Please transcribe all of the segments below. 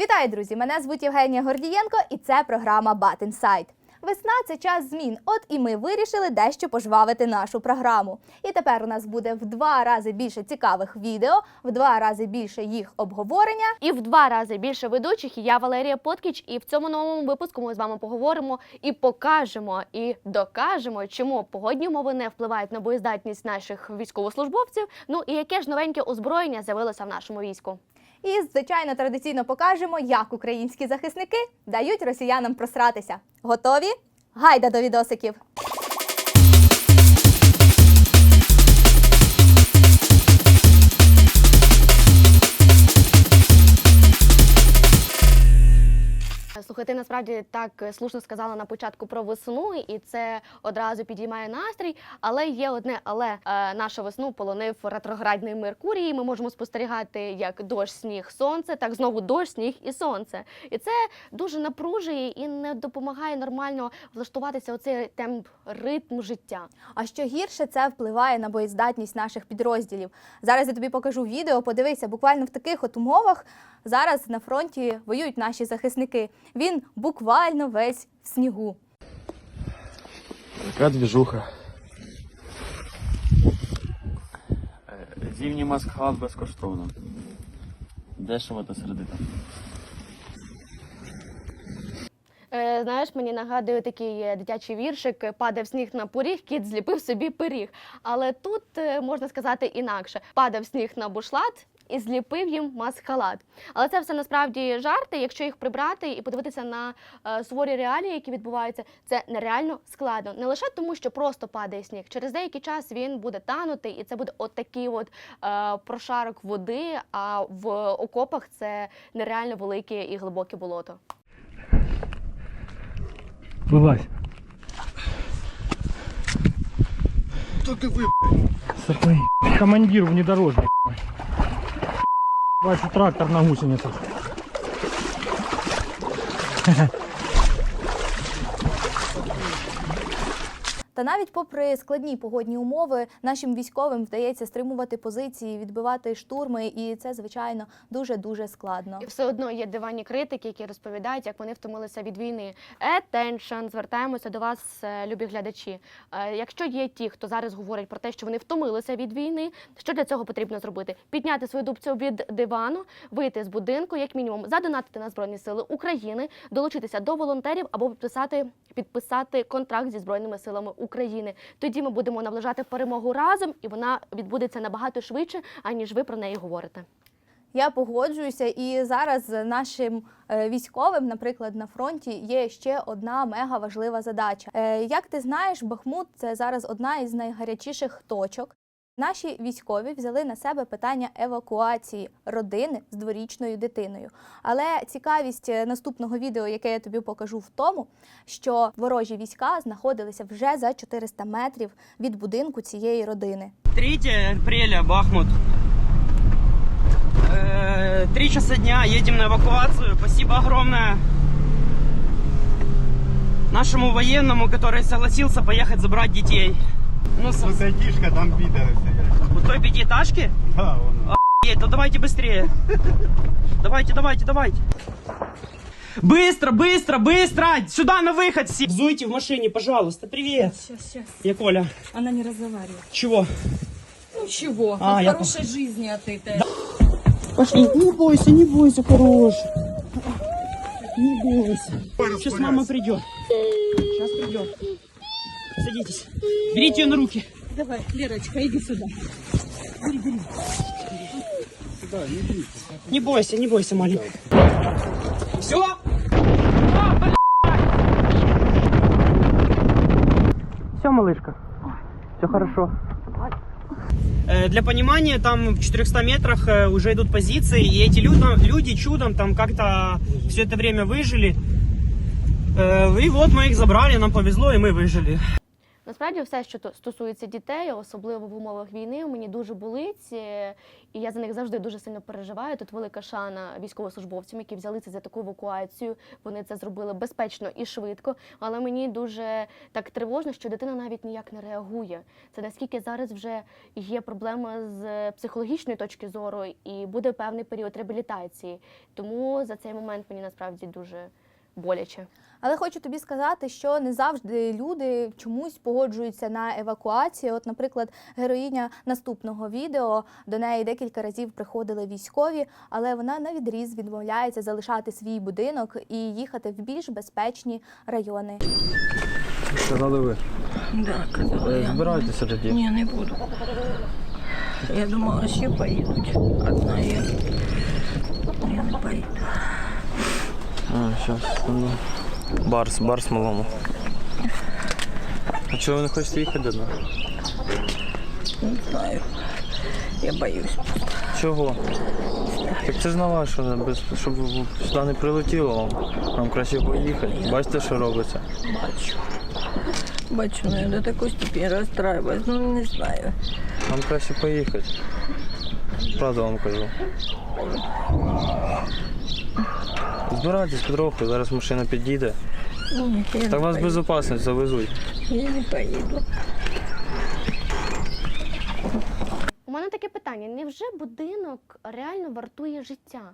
Вітаю, друзі! Мене звуть Євгенія Гордієнко, і це програма Inside. Весна це час змін. От і ми вирішили дещо пожвавити нашу програму. І тепер у нас буде в два рази більше цікавих відео, в два рази більше їх обговорення. І в два рази більше ведучих. Я Валерія Поткіч. І в цьому новому випуску ми з вами поговоримо і покажемо, і докажемо, чому погодні умови не впливають на боєздатність наших військовослужбовців. Ну і яке ж новеньке озброєння з'явилося в нашому війську. І, звичайно, традиційно покажемо, як українські захисники дають росіянам просратися. Готові? Гайда до відосиків! Слухай, ти насправді так е, слушно сказала на початку про весну, і це одразу підіймає настрій. Але є одне, але е, нашу весну полонив ретроградний Меркурій. Ми можемо спостерігати як дощ, сніг, сонце, так знову дощ, сніг і сонце. І це дуже напружує і не допомагає нормально влаштуватися у цей темп ритм життя. А що гірше, це впливає на боєздатність наших підрозділів. Зараз я тобі покажу відео. Подивися, буквально в таких от умовах зараз на фронті воюють наші захисники. Він буквально весь в снігу. Така двіжуха. Е, Зимній безкоштовно. Дешево та сердито. Е, знаєш, мені нагадує такий е, дитячий віршик Падав сніг на поріг, кіт зліпив собі пиріг. Але тут е, можна сказати інакше: падав сніг на бушлат. І зліпив їм маскалат. Але це все насправді жарти. Якщо їх прибрати і подивитися на е, суворі реалії, які відбуваються, це нереально складно. Не лише тому, що просто падає сніг. Через деякий час він буде танути, і це буде отакий от е, прошарок води. А в окопах це нереально велике і глибоке болото. Вылазь. Хто ти ви? Командир внедорожник. Бачу трактор на гусеницах. Та навіть попри складні погодні умови, нашим військовим вдається стримувати позиції, відбивати штурми, і це звичайно дуже дуже складно. І все одно є диванні критики, які розповідають, як вони втомилися від війни. Attention, звертаємося до вас, е, любі глядачі. Е, Якщо є ті, хто зараз говорять про те, що вони втомилися від війни, що для цього потрібно зробити? Підняти свою дубцю від дивану, вийти з будинку, як мінімум, задонатити на збройні сили України, долучитися до волонтерів або підписати, підписати контракт зі збройними силами України. Тоді ми будемо наближати перемогу разом, і вона відбудеться набагато швидше, аніж ви про неї говорите. Я погоджуюся, і зараз нашим е, військовим, наприклад, на фронті є ще одна мега важлива задача. Е, Як ти знаєш, Бахмут це зараз одна із найгарячіших точок. Наші військові взяли на себе питання евакуації родини з дворічною дитиною. Але цікавість е, наступного відео, яке я тобі покажу, в тому, що ворожі війська знаходилися вже за 400 метрів від будинку цієї родини. 3 апреля, Бахмут. Э, Три часа дня, едем на эвакуацию. Спасибо огромное нашему военному, который согласился поехать забрать детей. Ну, с Высотишка, там пидоры стоят. у той пятиэтажки? Да, вон. Охуеть, то давайте быстрее. Давайте, давайте, давайте. Быстро, быстро, быстро! Сюда на выход все! Взуйте в машине, пожалуйста. Привет. Сейчас, сейчас. Я Коля. Она не разговаривает. Чего? Ну чего? А, От я хорошей жизни от этой. Пошли. Не бойся, не бойся, хорош. Не бойся. Сейчас мама придет. Сейчас придет. Садитесь. Берите ее на руки. Давай, Лерочка, иди сюда. Не бойся, не бойся, маленькая. Все? Все, малышка. Все хорошо. Э, Для понимания, там в 400 метрах э, уже идут позиции, и эти люди, люди чудом там как-то все это время выжили. Э, И вот мы их забрали, нам повезло, и мы выжили. Насправді, все, що то- стосується дітей, особливо в умовах війни, мені дуже болить, е, і я за них завжди дуже сильно переживаю. Тут велика шана військовослужбовцям, які взялися за таку евакуацію. Вони це зробили безпечно і швидко. Але мені дуже так тривожно, що дитина навіть ніяк не реагує. Це наскільки зараз вже є проблема з психологічної точки зору, і буде певний період реабілітації. Тому за цей момент мені насправді дуже боляче. Але хочу тобі сказати, що не завжди люди чомусь погоджуються на евакуацію. От, наприклад, героїня наступного відео до неї декілька разів приходили військові, але вона на відріз відмовляється залишати свій будинок і їхати в більш безпечні райони. Сказали ви. Да, казала Е. Збирайтеся тоді. Ні, не буду. Я думала, ще поїдуть. Одна я. Я не поїду. А, щас. Ну. Барс, барс малому. А чого ви не хочете їхати одна? Не знаю. Я боюсь. Чого? Так це ж на без, щоб сюди не прилетіло вам. Нам краще поїхати. Бачите, що робиться? Бачу. Бачу, ну я до такої степені розстраюваюсь. Ну, не знаю. Нам краще поїхати. Правду вам кажу. Збирайтесь потроху, зараз машина підійде. Ні, я Так вас поїду. безпечність завезуть. Я не поїду. У мене таке питання: невже будинок реально вартує життя?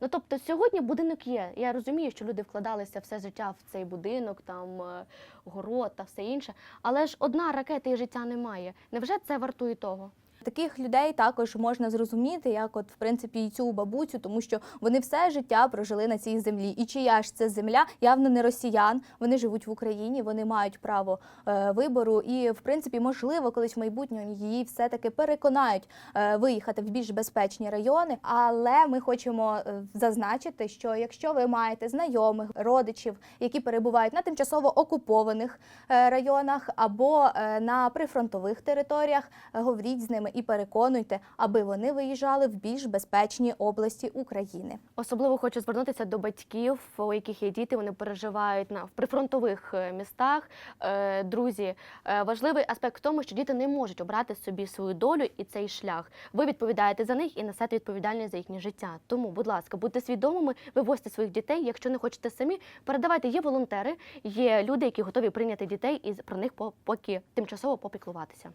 Ну тобто, сьогодні будинок є. Я розумію, що люди вкладалися все життя в цей будинок, там е, город та все інше. Але ж одна ракета і життя немає. Невже це вартує того? Таких людей також можна зрозуміти, як от в принципі і цю бабусю, тому що вони все життя прожили на цій землі. І чия ж це земля явно не росіян. Вони живуть в Україні, вони мають право е, вибору. І в принципі, можливо, колись в майбутньому її все-таки переконають е, виїхати в більш безпечні райони. Але ми хочемо е, зазначити, що якщо ви маєте знайомих, родичів, які перебувають на тимчасово окупованих е, районах або е, на прифронтових територіях, говоріть з ними і переконуйте, аби вони виїжджали в більш безпечні області України. Особливо хочу звернутися до батьків, у яких є діти, вони переживають на в прифронтових е, містах. Е, друзі, е, важливий аспект в тому, що діти не можуть обрати собі свою долю і цей шлях. Ви відповідаєте за них і несете відповідальність за їхнє життя. Тому, будь ласка, будьте свідомими, вивозьте своїх дітей. Якщо не хочете самі, передавайте. Є волонтери, є люди, які готові прийняти дітей і про них по- поки тимчасово попіклуватися.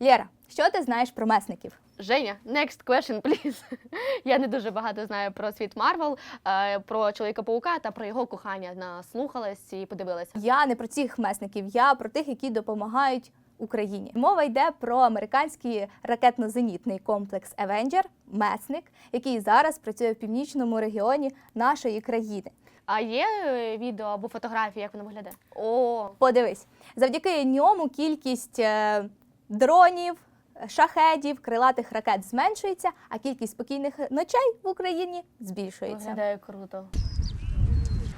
Лєра, що ти знаєш про месників? Женя, next question, please. Я не дуже багато знаю про світ Марвел, е, про чоловіка паука та про його кохання. Наслухалась і подивилася. Я не про цих месників, я про тих, які допомагають Україні. Мова йде про американський ракетно-зенітний комплекс Avenger, месник, який зараз працює в північному регіоні нашої країни. А є е, відео або фотографії, як воно виглядає? О, Подивись, завдяки ньому кількість е, дронів, шахедів, крилатих ракет зменшується, а кількість спокійних ночей в Україні збільшується. виглядає круто.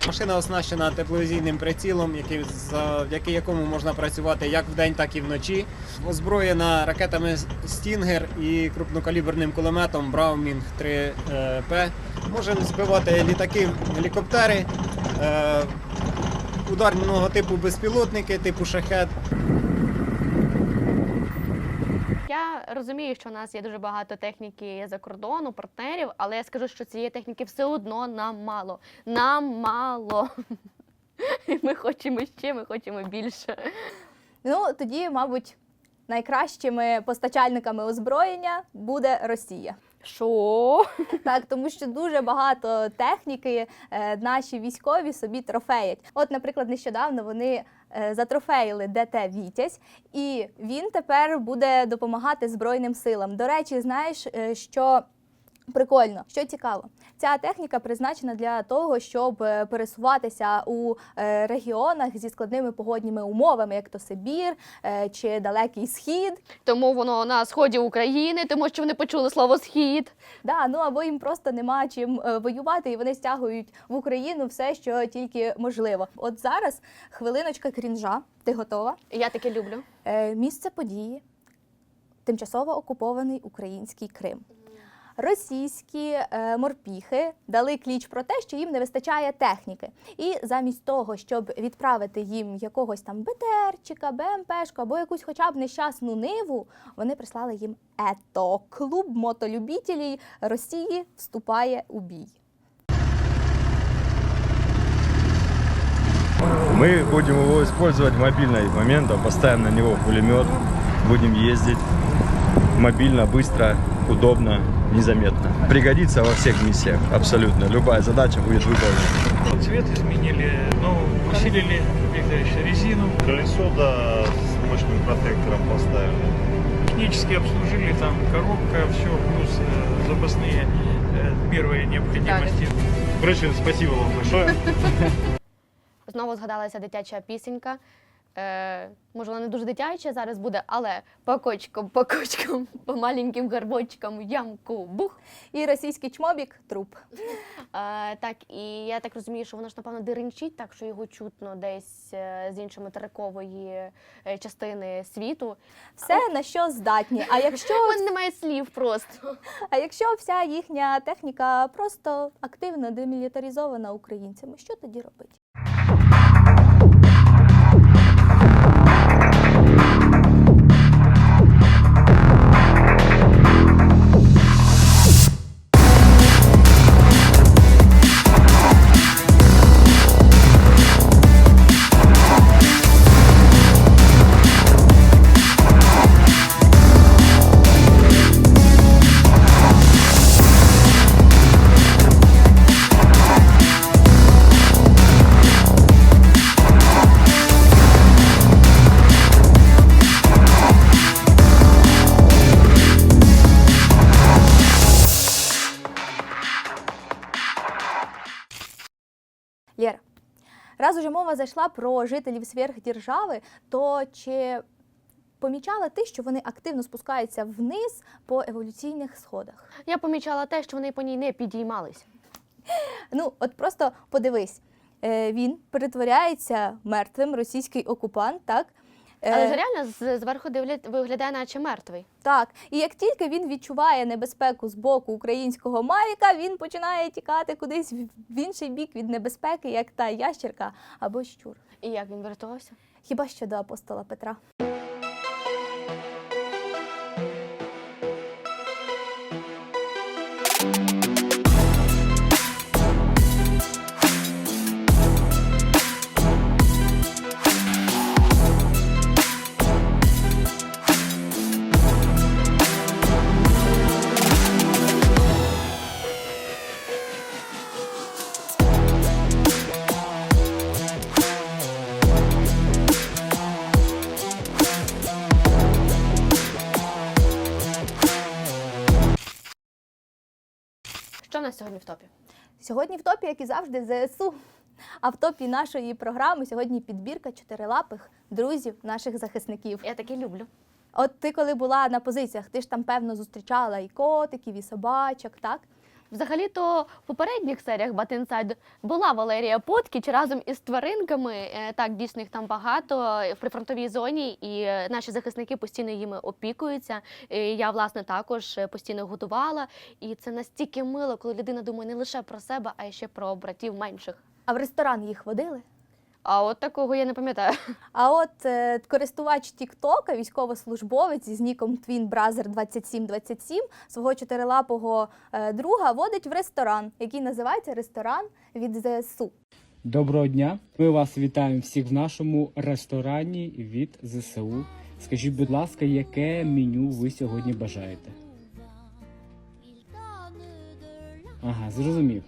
Машина оснащена тепловізійним прицілом, який, завдяки якому можна працювати як вдень, так і вночі. Озброєна ракетами Стінгер і крупнокаліберним кулеметом Браумінг 3П. Може збивати літаки, гелікоптери, е, ударного типу безпілотники, типу шахет. Я розумію, що у нас є дуже багато техніки за кордону, партнерів, але я скажу, що цієї техніки все одно нам мало. Нам мало. Ми хочемо ще, ми хочемо більше. Ну тоді, мабуть, найкращими постачальниками озброєння буде Росія. Що? Так, тому що дуже багато техніки е, наші військові собі трофеять. От, наприклад, нещодавно вони затрофеїли ДТ Вітязь, і він тепер буде допомагати Збройним силам. До речі, знаєш, е, що. Прикольно, що цікаво, ця техніка призначена для того, щоб е, пересуватися у е, регіонах зі складними погодніми умовами, як то Сибір е, чи Далекий Схід. Тому воно на сході України, тому що вони почули слово схід. Да, ну або їм просто нема чим воювати, і вони стягують в Україну все, що тільки можливо. От зараз хвилиночка крінжа. Ти готова? Я таке люблю. Місце події тимчасово окупований український Крим Російські е, морпіхи дали кліч про те, що їм не вистачає техніки. І замість того, щоб відправити їм якогось там БТРчика, БМПшку або якусь хоча б нещасну ниву, вони прислали їм ето. Клуб мотолюбітелів Росії вступає у бій. Мы будем его использовать в мобильный момент, поставим на него пулемет, будем ездить мобильно, быстро, удобно, Незаметно. Пригодится во всех миссиях, абсолютно. Любая задача будет выполнена. Цвет изменили, ну, усилили, как резину. Колесо, да, с мощным протектором поставили. Технически обслужили, там коробка, все, плюс э, запасные э, первые необходимости. Короче, спасибо вам большое. Знову згадалася дитяча пісенька. Е, може, вона не дуже дитяча зараз буде, але по кочкам, по кочкам, по маленьким горбочкам, ямку, бух. І російський чмобік труп. Е, так, і я так розумію, що воно ж, напевно, деренчить, так що його чутно десь е, з іншої материкової е, частини світу. Все на що здатні. А якщо У мене немає слів просто. А якщо вся їхня техніка просто активно демілітаризована українцями, що тоді робити? Раз уже мова зайшла про жителів сверхдержави, то чи помічала ти, що вони активно спускаються вниз по еволюційних сходах? Я помічала те, що вони по ній не підіймались. Ну, от просто подивись, е, він перетворяється мертвим російський окупант, так? Е, Але реально з- зверху дивля- виглядає, наче мертвий. Так, і як тільки він відчуває небезпеку з боку українського Мавіка, він починає тікати кудись в в інший бік від небезпеки, як та ящерка або щур. І як він врятувався? Хіба що до апостола Петра. Нас сьогодні в топі? Сьогодні в топі, як і завжди, ЗСУ. А в топі нашої програми сьогодні підбірка чотирилапих друзів наших захисників. Я таке люблю. От ти, коли була на позиціях, ти ж там певно зустрічала і котиків, і собачок, так? Взагалі-то в попередніх серіях Батинсайд була Валерія Поткіч разом із тваринками. Е, Так, дійсно їх там багато в прифронтовій зоні, і е, наші захисники постійно їми опікуються. І Я, власне, також е, постійно готувала. І це настільки мило, коли людина думає не лише про себе, а ще про братів менших. А в ресторан їх водили? А от такого я не пам'ятаю. А от е, користувач Тіктока, військовослужбовець із ніком Twin Brother 2727 свого чотирилапого е, друга водить в ресторан, який називається ресторан від ЗСУ. Доброго дня. Ми вас вітаємо всіх в нашому ресторані від ЗСУ. Скажіть, будь ласка, яке меню ви сьогодні бажаєте? Ага, зрозумів.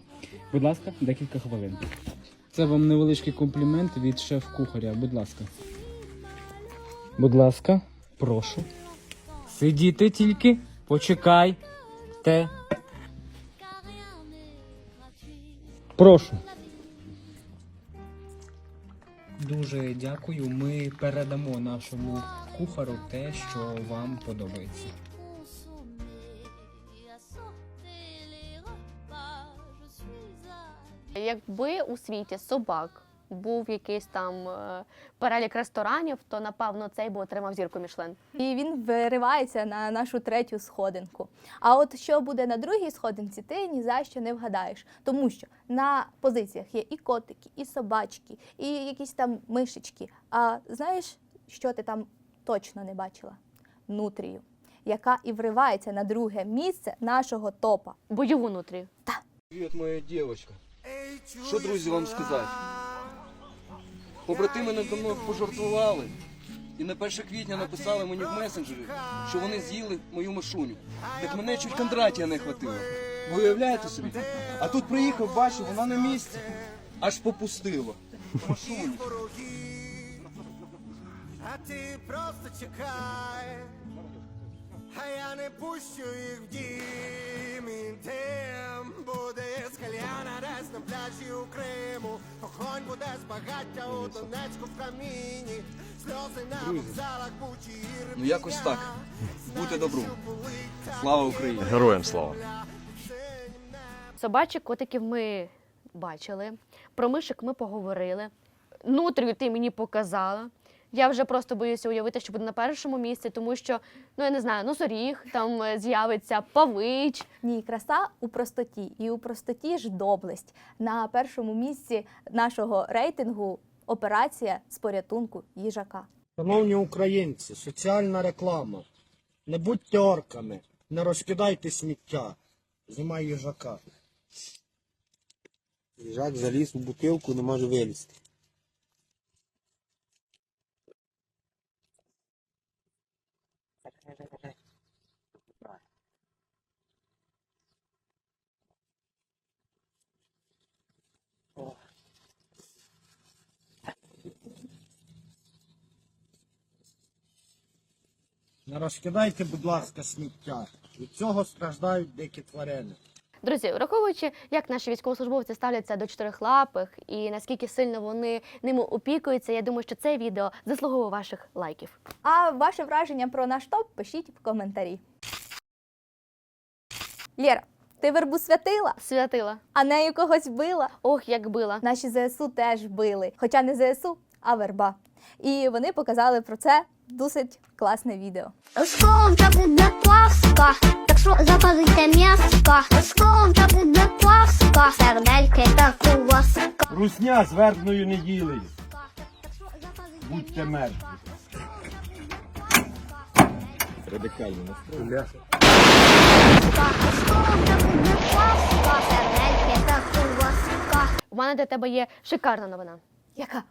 Будь ласка, декілька хвилин. Це вам невеличкий комплімент від шеф-кухаря. Будь ласка. Будь ласка, прошу. Сидіти тільки, почекайте. Прошу. Дуже дякую. Ми передамо нашому кухару те, що вам подобається. Якби у світі собак був якийсь там е, перелік ресторанів, то напевно цей би отримав зірку Мішлен. І він виривається на нашу третю сходинку. А от що буде на другій сходинці, ти ні за що не вгадаєш. Тому що на позиціях є і котики, і собачки, і якісь там мишечки. А знаєш, що ти там точно не бачила? Нутрію, яка і вривається на друге місце нашого топа. Бойову нутрію. Привіт, моя дівчинка. Що, друзі, вам сказати? Побратими надо мною пожартували. І на 1 квітня написали мені в месенджері, що вони з'їли мою машуню. Так мене чуть Кондратія не хватило. Ви уявляєте собі? А тут приїхав, бачив, вона на місці. Аж попустило. Машуню. А ти просто чекай, а я не пущу їх в дім. І тим буде з кальяна десь на пляжі у Криму. Огонь буде з багаття у Донецьку в каміні. Сльози на вокзалах Бучі і Ну якось так. Будьте добру. Слава Україні! Героям слава! Собачок, котиків ми бачили. Про мишок ми поговорили. Нутрію ти мені показала. Я вже просто боюся уявити, що буде на першому місці, тому що, ну я не знаю, носоріг, там е, з'явиться павич. Ні, краса у простоті, і у простоті ж доблесть. На першому місці нашого рейтингу операція з порятунку їжака. Шановні українці, соціальна реклама. Не будьте орками, не розкидайте сміття. Знімай їжака. Їжак заліз у бутилку, не може вилізти. Не розкидайте, будь ласка, сміття. Від цього страждають дикі тварини. Друзі, враховуючи, як наші військовослужбовці ставляться до чотирихлапих і наскільки сильно вони ними опікуються, я думаю, що це відео заслуговує ваших лайків. А ваше враження про наш топ пишіть в коментарі. Лєра, ти вербу святила? Святила. А нею когось била? Ох, як била. Наші ЗСУ теж били. Хоча не ЗСУ, а верба. І вони показали про це досить класне відео. Скоро вже буде Пасха, так що запалите м'яска. Скоро вже буде Пасха, сердельки та куласка. Русня з вербною неділею. Будьте мертві. Радикально куласка. У мене для тебе є шикарна новина. Яка?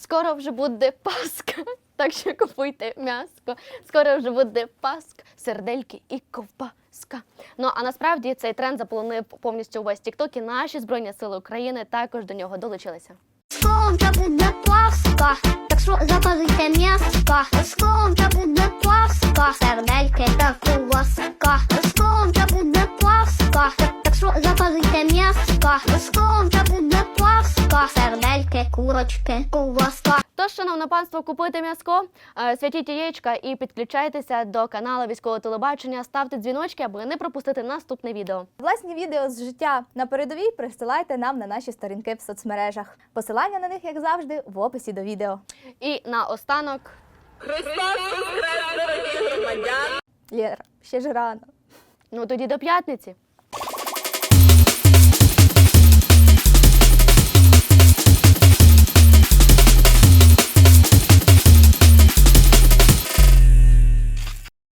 Скоро вже буде Пасха, так що купуйте м'яско. Скоро вже буде Пасха, сердельки і ковбаска. Ну а насправді цей тренд заполонив повністю увесь тікток і наші збройні сили України також до нього долучилися. Скоро вже буде Пасха, так що запалите м'яска. Скоро вже буде Пасха, сердельки та куласка. Скоро вже буде Пасха, так що запалите м'яска. Скоро вже буде Пасха, сердельки, курочки, куласка. Тож, шановне панство, купуйте м'яско, е, святіть яєчка і підключайтеся до каналу військового телебачення. Ставте дзвіночки, аби не пропустити наступне відео. Власні відео з життя на передовій присилайте нам на наші сторінки в соцмережах. Посилання на них, як завжди, в описі до відео. І наостанок Лєра, ще ж рано. Ну тоді до п'ятниці.